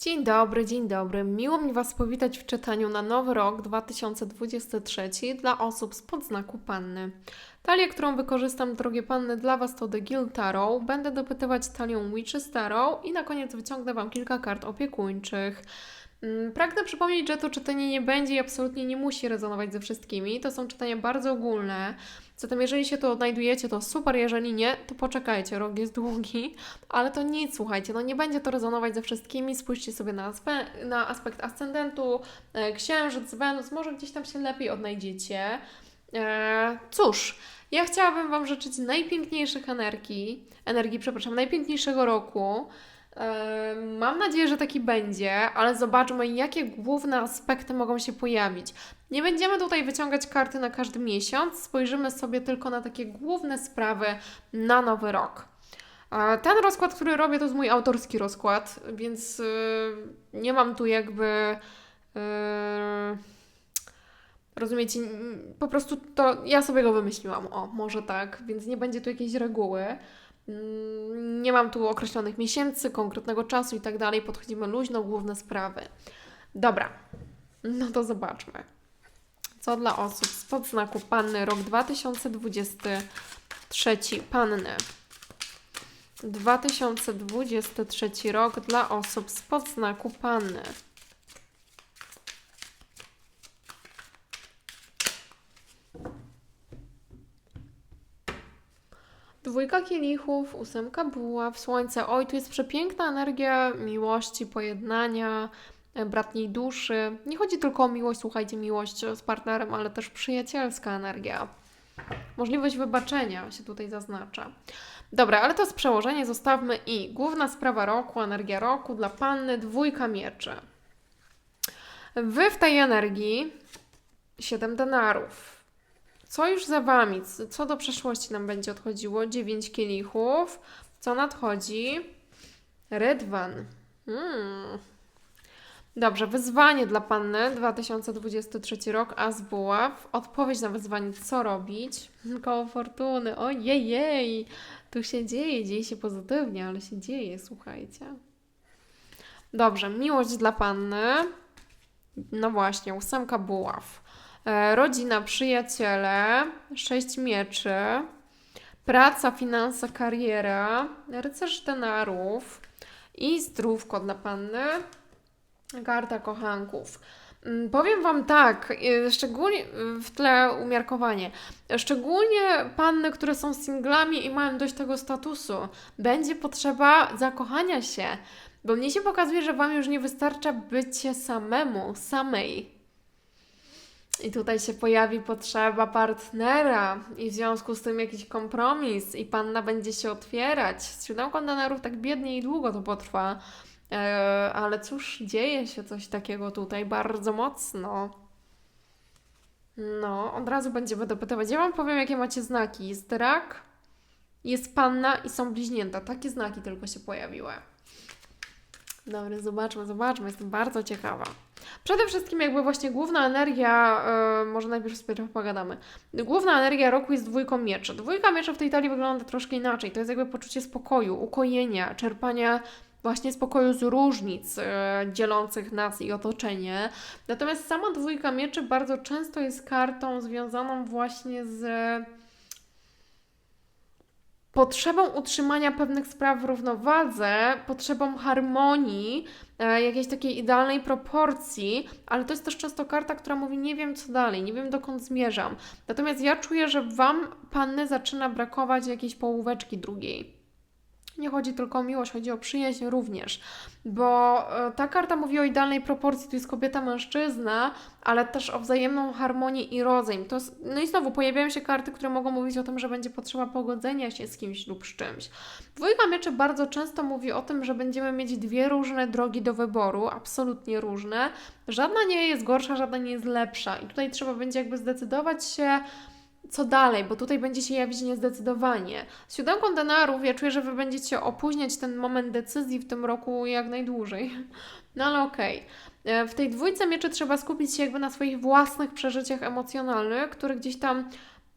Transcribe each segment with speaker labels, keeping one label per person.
Speaker 1: Dzień dobry, dzień dobry. Miło mi Was powitać w czytaniu na nowy rok 2023 dla osób z podznaku Panny. Talię, którą wykorzystam, drogie Panny, dla Was to The Guild Tarot. Będę dopytywać talią Witches Tarot i na koniec wyciągnę Wam kilka kart opiekuńczych. Mm, Pragnę przypomnieć, że to czytanie nie będzie i absolutnie nie musi rezonować ze wszystkimi. To są czytania bardzo ogólne. Zatem jeżeli się tu odnajdujecie, to super, jeżeli nie, to poczekajcie, rok jest długi, ale to nic, słuchajcie, no nie będzie to rezonować ze wszystkimi, spójrzcie sobie na, aspe- na aspekt ascendentu, e, księżyc, Wenus, może gdzieś tam się lepiej odnajdziecie. E, cóż, ja chciałabym Wam życzyć najpiękniejszych energii, energii, przepraszam, najpiękniejszego roku. Mam nadzieję, że taki będzie, ale zobaczmy, jakie główne aspekty mogą się pojawić. Nie będziemy tutaj wyciągać karty na każdy miesiąc, spojrzymy sobie tylko na takie główne sprawy na nowy rok. Ten rozkład, który robię, to jest mój autorski rozkład, więc y, nie mam tu jakby. y, Rozumiecie, po prostu to ja sobie go wymyśliłam, o, może tak, więc nie będzie tu jakiejś reguły. Mm, Nie mam tu określonych miesięcy, konkretnego czasu i tak dalej. Podchodzimy luźno, główne sprawy. Dobra, no to zobaczmy. Co dla osób z podznaku Panny rok 2023 Panny. 2023 rok dla osób z podznaku Panny. Dwójka kielichów, ósemka buław, słońce. Oj, tu jest przepiękna energia miłości, pojednania, e, bratniej duszy. Nie chodzi tylko o miłość, słuchajcie, miłość z partnerem, ale też przyjacielska energia. Możliwość wybaczenia się tutaj zaznacza. Dobra, ale to jest przełożenie, zostawmy i główna sprawa roku, energia roku dla panny, dwójka mieczy. Wy w tej energii siedem denarów. Co już za wami? Co do przeszłości nam będzie odchodziło? Dziewięć kielichów. Co nadchodzi? Rydwan. Hmm. Dobrze, wyzwanie dla panny 2023 rok, As Buław. Odpowiedź na wyzwanie, co robić? Koło fortuny. Ojej, jej. Tu się dzieje, dzieje się pozytywnie, ale się dzieje, słuchajcie. Dobrze, miłość dla panny. No właśnie, ósemka buław. E, Rodzina, przyjaciele, sześć mieczy, praca, finanse, kariera, rycerz denarów i zdrówko dla panny, karta kochanków. Mm, Powiem Wam tak, y, szczególnie y, w tle umiarkowanie, szczególnie panny, które są singlami i mają dość tego statusu, będzie potrzeba zakochania się, bo mnie się pokazuje, że Wam już nie wystarcza bycie samemu, samej. I tutaj się pojawi potrzeba partnera i w związku z tym jakiś kompromis i panna będzie się otwierać. Z siódemką denarów tak biednie i długo to potrwa, e, ale cóż, dzieje się coś takiego tutaj bardzo mocno. No, od razu będziemy dopytywać. Ja Wam powiem, jakie macie znaki. Jest rak, jest panna i są bliźnięta. Takie znaki tylko się pojawiły. Dobra, zobaczmy, zobaczmy. Jestem bardzo ciekawa. Przede wszystkim jakby właśnie główna energia, e, może najpierw sobie pogadamy. Główna energia roku jest dwójką mieczy. Dwójka mieczy w tej talii wygląda troszkę inaczej. To jest jakby poczucie spokoju, ukojenia, czerpania właśnie spokoju z różnic e, dzielących nas i otoczenie. Natomiast sama dwójka mieczy bardzo często jest kartą związaną właśnie z potrzebą utrzymania pewnych spraw w równowadze, potrzebą harmonii, e, jakiejś takiej idealnej proporcji, ale to jest też często karta, która mówi: Nie wiem co dalej, nie wiem dokąd zmierzam. Natomiast ja czuję, że Wam, panny, zaczyna brakować jakiejś połóweczki drugiej. Nie chodzi tylko o miłość, chodzi o przyjaźń również, bo e, ta karta mówi o idealnej proporcji, tu jest kobieta-mężczyzna, ale też o wzajemną harmonię i rozejm. To jest, no i znowu pojawiają się karty, które mogą mówić o tym, że będzie potrzeba pogodzenia się z kimś lub z czymś. Dwójka mieczy bardzo często mówi o tym, że będziemy mieć dwie różne drogi do wyboru, absolutnie różne. Żadna nie jest gorsza, żadna nie jest lepsza i tutaj trzeba będzie jakby zdecydować się, co dalej, bo tutaj będzie się jawić niezdecydowanie. Z siódemką denarów ja czuję, że Wy będziecie opóźniać ten moment decyzji w tym roku jak najdłużej. No ale okej. E, W tej dwójce mieczy trzeba skupić się jakby na swoich własnych przeżyciach emocjonalnych, które gdzieś tam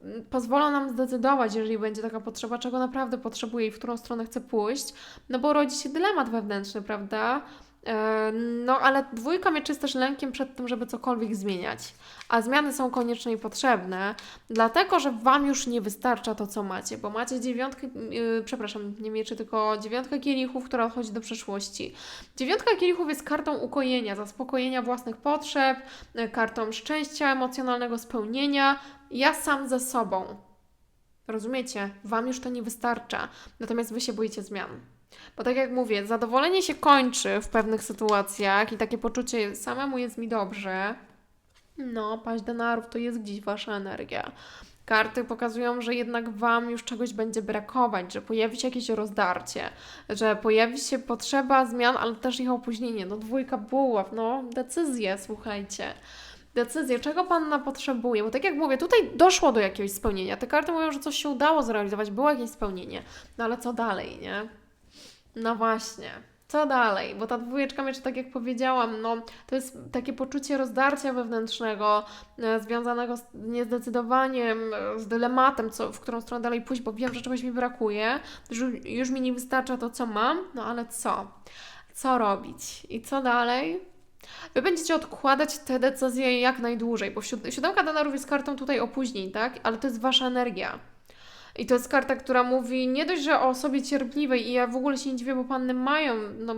Speaker 1: mm, pozwolą nam zdecydować, jeżeli będzie taka potrzeba, czego naprawdę potrzebuję i w którą stronę chcę pójść, no bo rodzi się dylemat wewnętrzny, prawda? E, No, ale dwójka mieczy jest też lękiem przed tym, żeby cokolwiek zmieniać. A zmiany są konieczne i potrzebne, dlatego że Wam już nie wystarcza to, co macie, bo macie dziewiątkę, yy, przepraszam, nie mieczy, tylko dziewiątkę kielichów, która odchodzi do przeszłości. Dziewiątka kielichów jest kartą ukojenia, zaspokojenia własnych potrzeb, y, kartą szczęścia, emocjonalnego spełnienia. Ja sam ze sobą. Rozumiecie? Wam już to nie wystarcza, natomiast Wy się boicie zmian. Bo tak jak mówię, zadowolenie się kończy w pewnych sytuacjach i takie poczucie samemu jest mi dobrze. No, paść denarów to jest gdzieś wasza energia. Karty pokazują, że jednak Wam już czegoś będzie brakować, że pojawi się jakieś rozdarcie, że pojawi się potrzeba zmian, ale też ich opóźnienie. No, dwójka buław, no, decyzje, słuchajcie. Decyzje, czego Panna potrzebuje, bo tak jak mówię, tutaj doszło do jakiegoś spełnienia. Te karty mówią, że coś się udało zrealizować, było jakieś spełnienie. No ale co dalej, nie? No właśnie. Co dalej? Bo ta dwójeczka mieczy, tak jak powiedziałam, no, to jest takie poczucie rozdarcia wewnętrznego, e, związanego z niezdecydowaniem, e, z dylematem, co, w którą stronę dalej pójść, bo wiem, że czegoś mi brakuje, już, już mi nie wystarcza to, co mam, no ale co? Co robić? I co dalej? Wy będziecie odkładać te decyzje jak najdłużej, bo siód- siódemka denarów jest kartą tutaj opóźnień, tak? Ale to jest Wasza energia. I to jest karta, która mówi nie dość, że o osobie cierpliwej, i ja w ogóle się nie dziwię, bo panny mają no,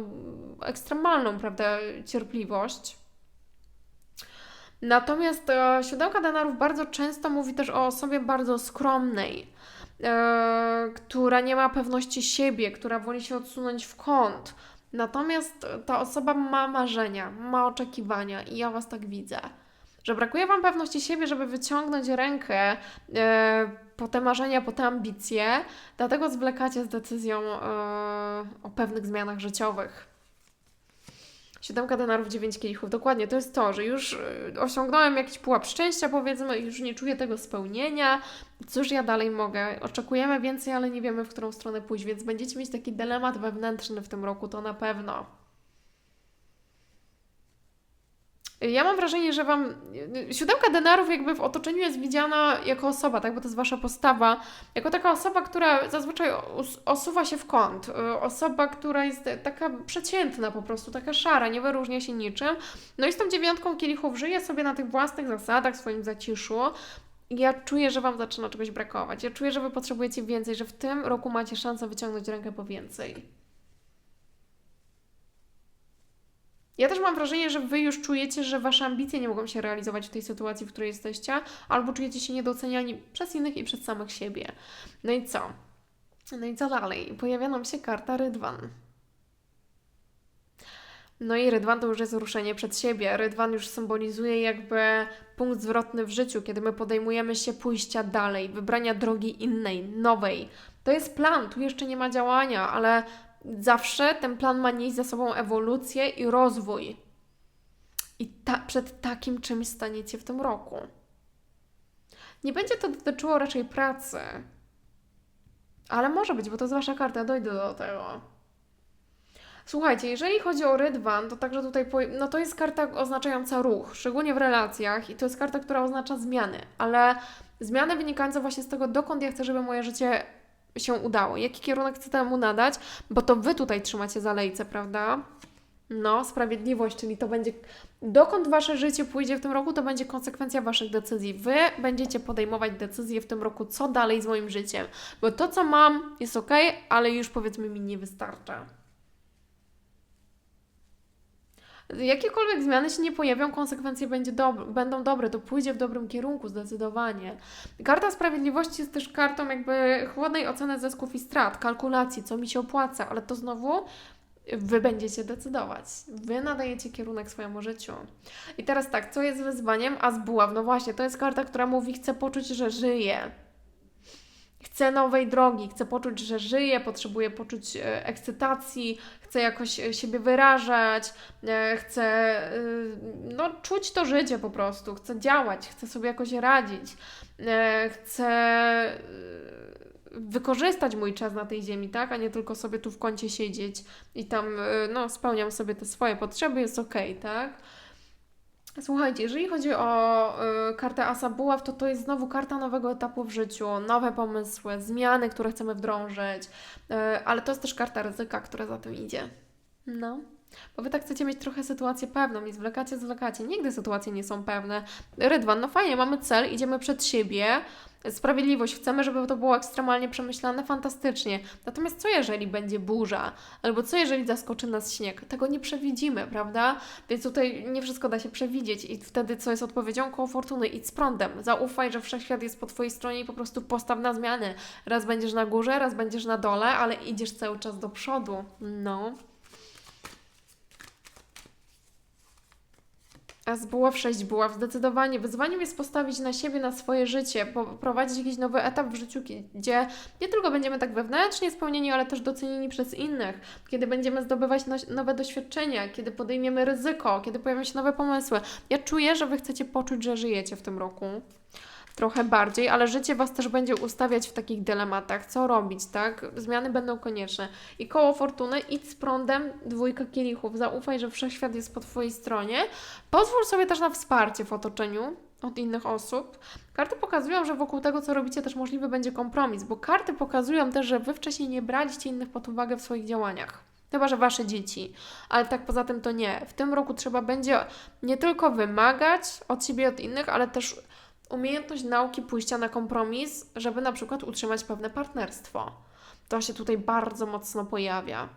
Speaker 1: ekstremalną, prawda, cierpliwość. Natomiast e, siódemka denarów bardzo często mówi też o osobie bardzo skromnej, e, która nie ma pewności siebie, która woli się odsunąć w kąt. Natomiast ta osoba ma marzenia, ma oczekiwania i ja Was tak widzę. Że brakuje Wam pewności siebie, żeby wyciągnąć rękę e, po te marzenia, po te ambicje, dlatego zwlekacie z decyzją e, o pewnych zmianach życiowych. Siódemka denarów, dziewięć kielichów. Dokładnie, to jest to, że już e, osiągnąłem jakiś pułap szczęścia, powiedzmy, już nie czuję tego spełnienia. Cóż ja dalej mogę? Oczekujemy więcej, ale nie wiemy, w którą stronę pójść, więc będziecie mieć taki dylemat wewnętrzny w tym roku, to na pewno. Ja mam wrażenie, że Wam. Siódemka denarów, jakby w otoczeniu jest widziana jako osoba, tak? Bo to jest Wasza postawa. Jako taka osoba, która zazwyczaj os- osuwa się w kąt. Y, Osoba, która jest taka przeciętna po prostu, taka szara, nie wyróżnia się niczym. No i z tą dziewiątką kielichów żyje sobie na tych własnych zasadach, w swoim zaciszu. Ja czuję, że Wam zaczyna czegoś brakować. Ja czuję, że Wy potrzebujecie więcej, że w tym roku macie szansę wyciągnąć rękę po więcej. Ja też mam wrażenie, że Wy już czujecie, że Wasze ambicje nie mogą się realizować w tej sytuacji, w której jesteście, albo czujecie się niedoceniani przez innych i przez samych siebie. No i co? No i co dalej? Pojawia nam się karta Rydwan. No i Rydwan to już jest ruszenie przed siebie. Rydwan już symbolizuje jakby punkt zwrotny w życiu, kiedy my podejmujemy się pójścia dalej, wybrania drogi innej, nowej. To jest plan, tu jeszcze nie ma działania, ale zawsze ten plan ma nieść za sobą ewolucję i rozwój. I ta, przed takim czymś staniecie w tym roku. Nie będzie to dotyczyło raczej pracy. Ale może być, bo to jest wasza karta, dojdę do tego. Słuchajcie, jeżeli chodzi o rydwan, to także tutaj, no to jest karta oznaczająca ruch, szczególnie w relacjach i to jest karta, która oznacza zmiany, ale zmiany wynikające właśnie z tego, dokąd ja chcę, żeby moje życie się udało, jaki kierunek chcę temu nadać, bo to Wy tutaj trzymacie za lejce, prawda? No, sprawiedliwość, czyli to będzie, dokąd Wasze życie pójdzie w tym roku, to będzie konsekwencja Waszych decyzji. Wy będziecie podejmować decyzje w tym roku, co dalej z moim życiem, bo to, co mam, jest ok, ale już powiedzmy mi nie wystarcza. Jakiekolwiek zmiany się nie pojawią, konsekwencje będzie dob- będą dobre, to pójdzie w dobrym kierunku zdecydowanie. Karta Sprawiedliwości jest też kartą jakby chłodnej oceny zysków i strat, kalkulacji, co mi się opłaca, ale to znowu Wy będziecie decydować. Wy nadajecie kierunek swojemu życiu. I teraz tak, co jest wyzwaniem? A z buław, no właśnie, to jest karta, która mówi, chcę poczuć, że żyję. Chcę nowej drogi, chcę poczuć, że żyję, potrzebuję poczuć e, ekscytacji, chcę jakoś e, siebie wyrażać, e, chcę no, czuć to życie po prostu, chcę działać, chcę sobie jakoś radzić, chcę wykorzystać mój czas na tej ziemi, tak, a nie tylko sobie tu w kącie siedzieć i tam, no, spełniam sobie te swoje potrzeby, jest okej, tak. Słuchajcie, jeżeli chodzi o y, kartę Asa Buław, to to jest znowu karta nowego etapu w życiu, nowe pomysły, zmiany, które chcemy wdrążyć, y, ale to jest też karta ryzyka, która za tym idzie. No. Bo wy tak chcecie mieć trochę sytuację pewną i zwlekacie, zwlekacie. Nigdy sytuacje nie są pewne. Rydwan, no fajnie, mamy cel, idziemy przed siebie. Sprawiedliwość, chcemy, żeby to było ekstremalnie przemyślane, fantastycznie. Natomiast co jeżeli będzie burza? Albo co jeżeli zaskoczy nas śnieg? Tego nie przewidzimy, prawda? Więc tutaj nie wszystko da się przewidzieć i wtedy co jest odpowiedzią? Koło fortuny, idź z prądem. Zaufaj, że wszechświat jest po Twojej stronie i po prostu postaw na zmiany. Raz będziesz na górze, raz będziesz na dole, ale idziesz cały czas do przodu. No. Z buław 6 buław. Zdecydowanie wyzwaniem jest postawić na siebie, na swoje życie, poprowadzić jakiś nowy etap w życiu, gdzie nie tylko będziemy tak wewnętrznie spełnieni, ale też docenieni przez innych, kiedy będziemy zdobywać no, nowe doświadczenia, kiedy podejmiemy ryzyko, kiedy pojawią się nowe pomysły. Ja czuję, że Wy chcecie poczuć, że żyjecie w tym roku trochę bardziej, ale życie Was też będzie ustawiać w takich dylematach, co robić, tak? Zmiany będą konieczne. I koło fortuny, idź z prądem, dwójka kielichów, zaufaj, że wszechświat jest po Twojej stronie. Pozwól sobie też na wsparcie w otoczeniu od innych osób. Karty pokazują, że wokół tego, co robicie, też możliwy będzie kompromis, bo karty pokazują też, że Wy wcześniej nie braliście innych pod uwagę w swoich działaniach. Chyba, że wasze dzieci, ale tak poza tym to nie. W tym roku trzeba będzie nie tylko wymagać od siebie, od innych, ale też umiejętność nauki pójścia na kompromis, żeby na przykład utrzymać pewne partnerstwo. To się tutaj bardzo mocno pojawia.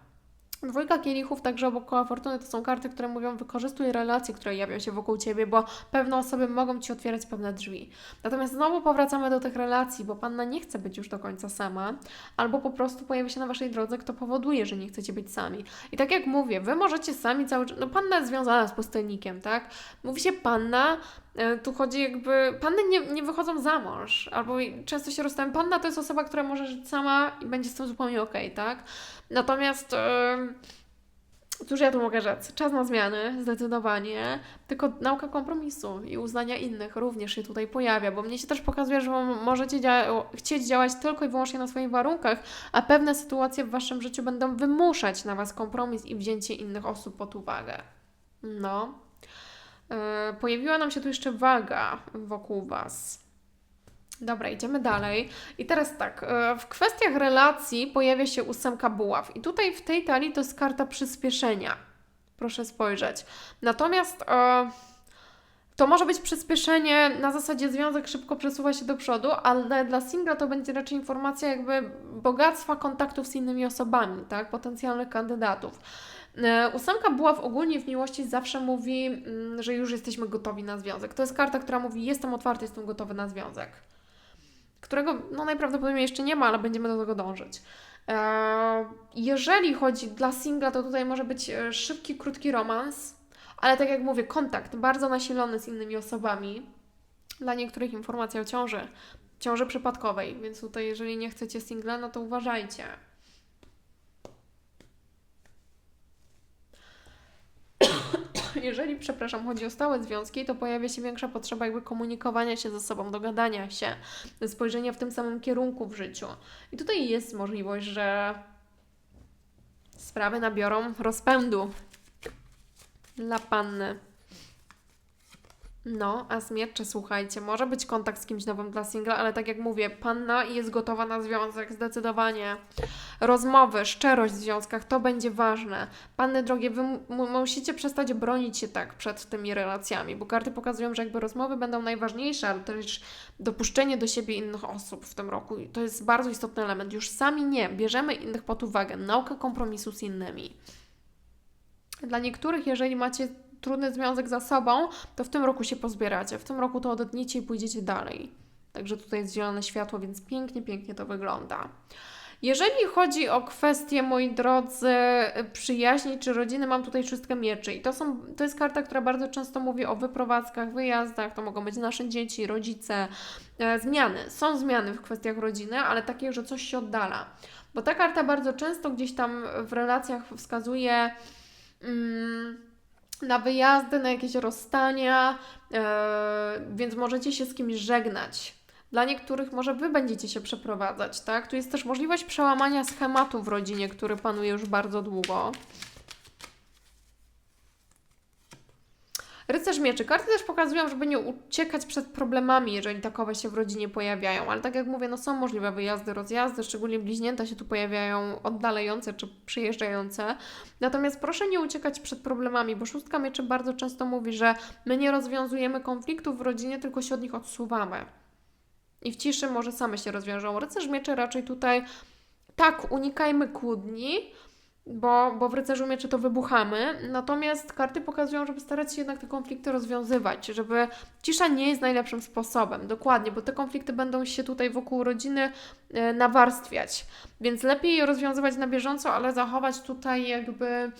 Speaker 1: Dwójka kielichów, także obok koła fortuny, to są karty, które mówią wykorzystuj relacje, które jawią się wokół Ciebie, bo pewne osoby mogą Ci otwierać pewne drzwi. Natomiast znowu powracamy do tych relacji, bo Panna nie chce być już do końca sama, albo po prostu pojawi się na Waszej drodze, kto powoduje, że nie chcecie być sami. I tak jak mówię, Wy możecie sami cały czas, no Panna jest związana z pustelnikiem, tak? Mówi się Panna, e, tu chodzi jakby, panny nie, nie wychodzą za mąż, albo często się rozstają. Panna to jest osoba, która może żyć sama i będzie z tym zupełnie okej, okay, tak? Natomiast cóż ja tu mogę rzec? Czas na zmiany, zdecydowanie, tylko nauka kompromisu i uznania innych również się tutaj pojawia, bo mnie się też pokazuje, że możecie dzia chcieć działać tylko i wyłącznie na swoich warunkach, a pewne sytuacje w Waszym życiu będą wymuszać na Was kompromis i wzięcie innych osób pod uwagę. No. Yy, pojawiła nam się tu jeszcze waga wokół Was. Dobra, idziemy dalej. I teraz tak, e, w kwestiach relacji pojawia się ósemka buław. I tutaj w tej talii to jest karta przyspieszenia. Proszę spojrzeć. Natomiast e, to może być przyspieszenie na zasadzie związek szybko przesuwa się do przodu, ale dla singla to będzie raczej informacja jakby bogactwa kontaktów z innymi osobami, tak? Potencjalnych kandydatów. E, ósemka buław ogólnie w miłości zawsze mówi, mm, że już jesteśmy gotowi na związek. To jest karta, która mówi: Jestem otwarty, jestem gotowy na związek którego no, najprawdopodobniej jeszcze nie ma, ale będziemy do tego dążyć. E, jeżeli chodzi dla singla, to tutaj może być e, szybki, krótki romans, ale tak jak mówię, kontakt bardzo nasilony z innymi osobami. Dla niektórych informacja o ciąży, ciąży przypadkowej, więc tutaj jeżeli nie chcecie singla, no to uważajcie. jeżeli, przepraszam, chodzi o stałe związki, to pojawia się większa potrzeba jakby komunikowania się ze sobą, dogadania się, spojrzenia w tym samym kierunku w życiu. I tutaj jest możliwość, że sprawy nabiorą rozpędu dla panny. No, a smiercze, słuchajcie, może być kontakt z kimś nowym dla singla, ale tak jak mówię, panna jest gotowa na związek, zdecydowanie. Rozmowy, szczerość w związkach, to będzie ważne. Panny drogie, wy musicie przestać bronić się tak przed tymi relacjami, bo karty pokazują, że jakby rozmowy będą najważniejsze, ale też dopuszczenie do siebie innych osób w tym roku. To jest bardzo istotny element. Już sami nie, bierzemy innych pod uwagę. Nauka kompromisu z innymi. Dla niektórych, jeżeli macie trudny związek za sobą, to w tym roku się pozbieracie. W tym roku to odetniecie i pójdziecie dalej. Także tutaj jest zielone światło, więc pięknie, pięknie to wygląda. Jeżeli chodzi o kwestie, moi drodzy, przyjaźni czy rodziny, mam tutaj wszystkie mieczy. I to, są, to jest karta, która bardzo często mówi o wyprowadzkach, wyjazdach, to mogą być nasze dzieci, rodzice, e, zmiany. Są zmiany w kwestiach rodziny, ale takie, że coś się oddala. Bo ta karta bardzo często gdzieś tam w relacjach wskazuje. Mm, na wyjazdy, na jakieś rozstania, yy, więc możecie się z kimś żegnać. Dla niektórych może Wy będziecie się przeprowadzać, tak? Tu jest też możliwość przełamania schematu w rodzinie, który panuje już bardzo długo. Rycerz mieczy. Karty też pokazują, żeby nie uciekać przed problemami, jeżeli takowe się w rodzinie pojawiają. Ale tak jak mówię, no są możliwe wyjazdy, rozjazdy, szczególnie bliźnięta się tu pojawiają oddalające czy przyjeżdżające. Natomiast proszę nie uciekać przed problemami, bo szóstka mieczy bardzo często mówi, że my nie rozwiązujemy konfliktów w rodzinie, tylko się od nich odsuwamy. I w ciszy może same się rozwiążą. Rycerz mieczy raczej tutaj tak, unikajmy kłótni, bo, bo w rycerzu mieczy to wybuchamy. Natomiast karty pokazują, żeby starać się jednak te konflikty rozwiązywać, żeby cisza nie jest najlepszym sposobem. Dokładnie, bo te konflikty będą się tutaj wokół rodziny e, nawarstwiać. Więc lepiej je rozwiązywać na bieżąco, ale zachować tutaj jakby.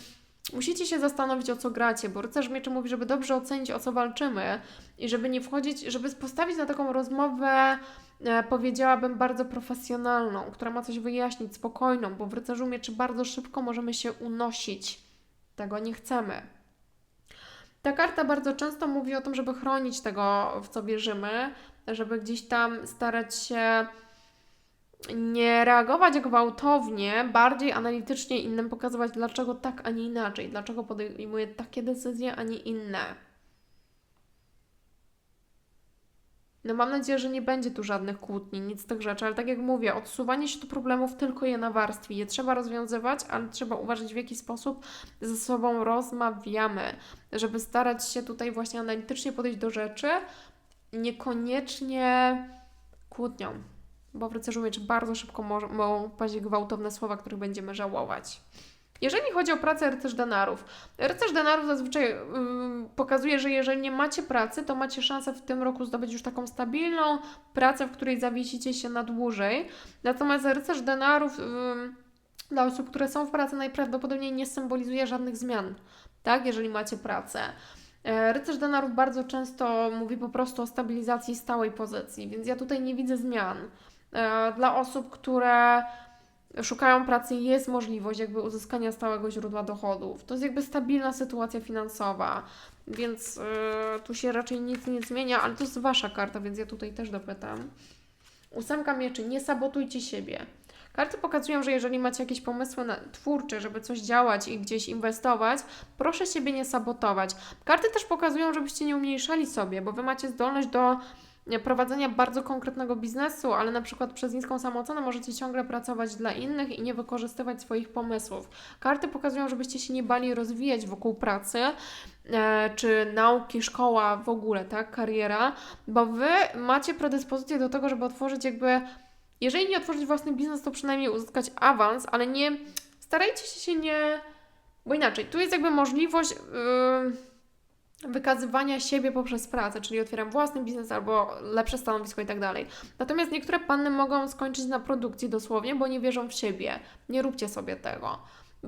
Speaker 1: Musicie się zastanowić, o co gracie, bo rycerz mieczy mówi, żeby dobrze ocenić, o co walczymy i żeby nie wchodzić, żeby postawić na taką rozmowę powiedziałabym, bardzo profesjonalną, która ma coś wyjaśnić, spokojną, bo w rycerzu mieczy bardzo szybko możemy się unosić. Tego nie chcemy. Ta karta bardzo często mówi o tym, żeby chronić tego, w co wierzymy, żeby gdzieś tam starać się nie reagować gwałtownie, bardziej analitycznie innym pokazywać, dlaczego tak, a nie inaczej, dlaczego podejmuje takie decyzje, a nie inne. No mam nadzieję, że nie będzie tu żadnych kłótni, nic z tych rzeczy, ale tak jak mówię, odsuwanie się do problemów tylko je nawarstwi. Je trzeba rozwiązywać, ale trzeba uważać w jaki sposób ze sobą rozmawiamy, żeby starać się tutaj właśnie analitycznie podejść do rzeczy, niekoniecznie kłótnią, bo w rycerzu mieczy bardzo szybko mogą paść gwałtowne słowa, których będziemy żałować. Jeżeli chodzi o pracę rycerz denarów, rycerz denarów zazwyczaj yy, pokazuje, że jeżeli nie macie pracy, to macie szansę w tym roku zdobyć już taką stabilną pracę, w której zawiesicie się na dłużej. Natomiast rycerz denarów yy, dla osób, które są w pracy, najprawdopodobniej nie symbolizuje żadnych zmian, tak, jeżeli macie pracę. E, rycerz denarów bardzo często mówi po prostu o stabilizacji stałej pozycji, więc ja tutaj nie widzę zmian. E, dla osób, które szukają pracy, jest możliwość jakby uzyskania stałego źródła dochodów. To jest jakby stabilna sytuacja finansowa, więc yy, tu się raczej nic nie zmienia, ale to jest Wasza karta, więc ja tutaj też dopytam. Ósemka mieczy, nie sabotujcie siebie. Karty pokazują, że jeżeli macie jakieś pomysły na, twórcze, żeby coś działać i gdzieś inwestować, proszę siebie nie sabotować. Karty też pokazują, żebyście nie umniejszali sobie, bo Wy macie zdolność do prowadzenia bardzo konkretnego biznesu, ale na przykład przez niską samoocenę możecie ciągle pracować dla innych i nie wykorzystywać swoich pomysłów. Karty pokazują, żebyście się nie bali rozwijać wokół pracy, e, czy nauki, szkoła, w ogóle, tak, kariera, bo Wy macie predyspozycję do tego, żeby otworzyć jakby, jeżeli nie otworzyć własny biznes, to przynajmniej uzyskać awans, ale nie, starajcie się nie, bo inaczej, tu jest jakby możliwość... Yy, wykazywania siebie poprzez pracę, czyli otwieram własny biznes albo lepsze stanowisko i tak dalej. Natomiast niektóre panny mogą skończyć na produkcji dosłownie, bo nie wierzą w siebie. Nie róbcie sobie tego.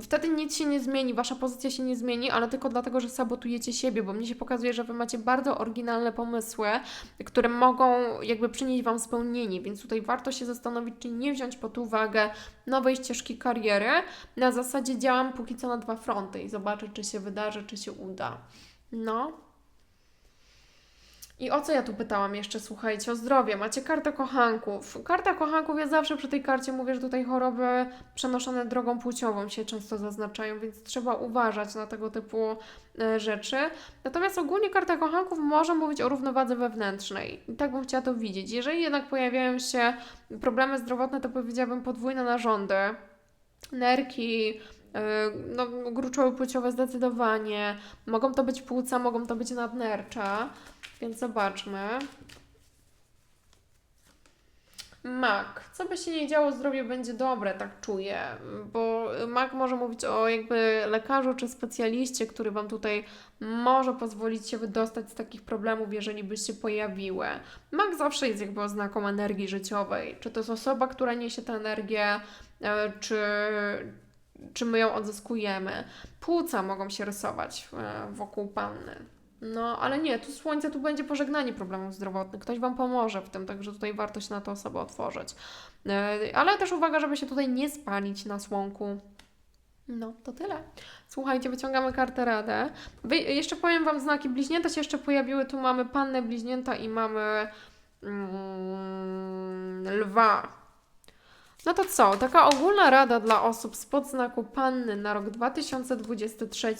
Speaker 1: Wtedy nic się nie zmieni, wasza pozycja się nie zmieni, ale tylko dlatego, że sabotujecie siebie, bo mnie się pokazuje, że wy macie bardzo oryginalne pomysły, które mogą jakby przynieść wam spełnienie, więc tutaj warto się zastanowić, czy nie wziąć pod uwagę nowej ścieżki kariery. Na zasadzie działam póki co na dwa fronty i zobaczę, czy się wydarzy, czy się uda. No. I o co ja tu pytałam jeszcze, słuchajcie, o zdrowie. Macie kartę kochanków. Karta kochanków, ja zawsze przy tej karcie mówię, że tutaj choroby przenoszone drogą płciową się często zaznaczają, więc trzeba uważać na tego typu e, rzeczy. Natomiast ogólnie karta kochanków może mówić o równowadze wewnętrznej. I tak bym chciała to widzieć. Jeżeli jednak pojawiają się problemy zdrowotne, to powiedziałabym podwójne narządy, nerki, no, gruczoły płciowe zdecydowanie. Mogą to być płuca, mogą to być nadnercza, więc zobaczmy. Mak. Co by się nie działo, zdrowie będzie dobre, tak czuję. Bo mak może mówić o jakby lekarzu czy specjaliście, który Wam tutaj może pozwolić się wydostać z takich problemów, jeżeli by się pojawiły. Mak zawsze jest jakby oznaką energii życiowej. Czy to jest osoba, która niesie tę energię, e, czy, czy my ją odzyskujemy. Płuca mogą się rysować e, wokół panny. No, ale nie, tu słońce, tu będzie pożegnanie problemów zdrowotnych. Ktoś Wam pomoże w tym, także tutaj warto się na to osobę otworzyć. E, ale też uwaga, żeby się tutaj nie spalić na słonku. No, to tyle. Słuchajcie, wyciągamy kartę radę. Wy, jeszcze powiem Wam, znaki bliźnięta się jeszcze pojawiły. Tu mamy pannę bliźnięta i mamy mm, lwa. No to co? Taka ogólna rada dla osób spod znaku Panny na rok 2023.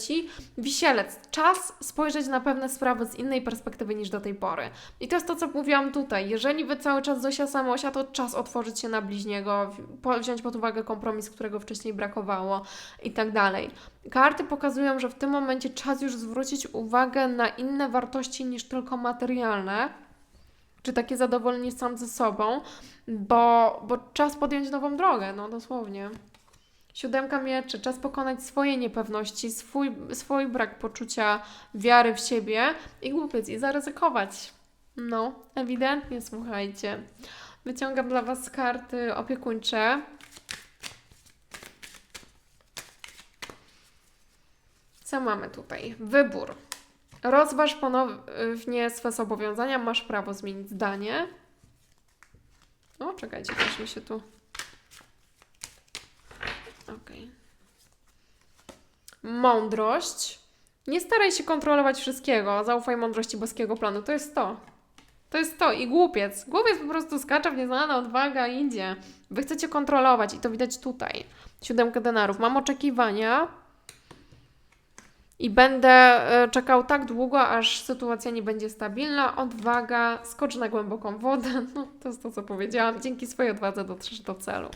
Speaker 1: Wisielec. Czas spojrzeć na pewne sprawy z innej perspektywy niż do tej pory. I to jest to, co mówiłam tutaj. Jeżeli Wy cały czas Zosia Samosia, to czas otworzyć się na bliźniego, wziąć pod uwagę kompromis, którego wcześniej brakowało i tak dalej. Karty pokazują, że w tym momencie czas już zwrócić uwagę na inne wartości niż tylko materialne, czy takie zadowolenie sam ze sobą, bo, bo czas podjąć nową drogę, no dosłownie. Siódemka mieczy, czas pokonać swoje niepewności, swój, swój brak poczucia wiary w siebie i głupiec i zaryzykować. No, ewidentnie, słuchajcie. Wyciągam dla Was karty opiekuńcze. Co mamy tutaj? Wybór. Rozważ ponownie swe zobowiązania, masz prawo zmienić zdanie. O, czekajcie, też mi się tu. Okej. Mądrość. Nie staraj się kontrolować wszystkiego. Zaufaj mądrości boskiego planu. To jest to. To jest to. I głupiec. Głupiec po prostu skacze w nieznane, odwaga i idzie. Wy chcecie kontrolować i to widać tutaj. Siódemka denarów. Mam oczekiwania i będę e, czekał tak długo, aż sytuacja nie będzie stabilna. Odwaga, skocz na głęboką wodę. No, to jest to, co powiedziałam. Dzięki swojej odwadze dotrzesz do celu.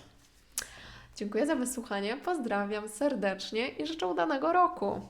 Speaker 1: Dziękuję za wysłuchanie, pozdrawiam serdecznie i życzę udanego roku.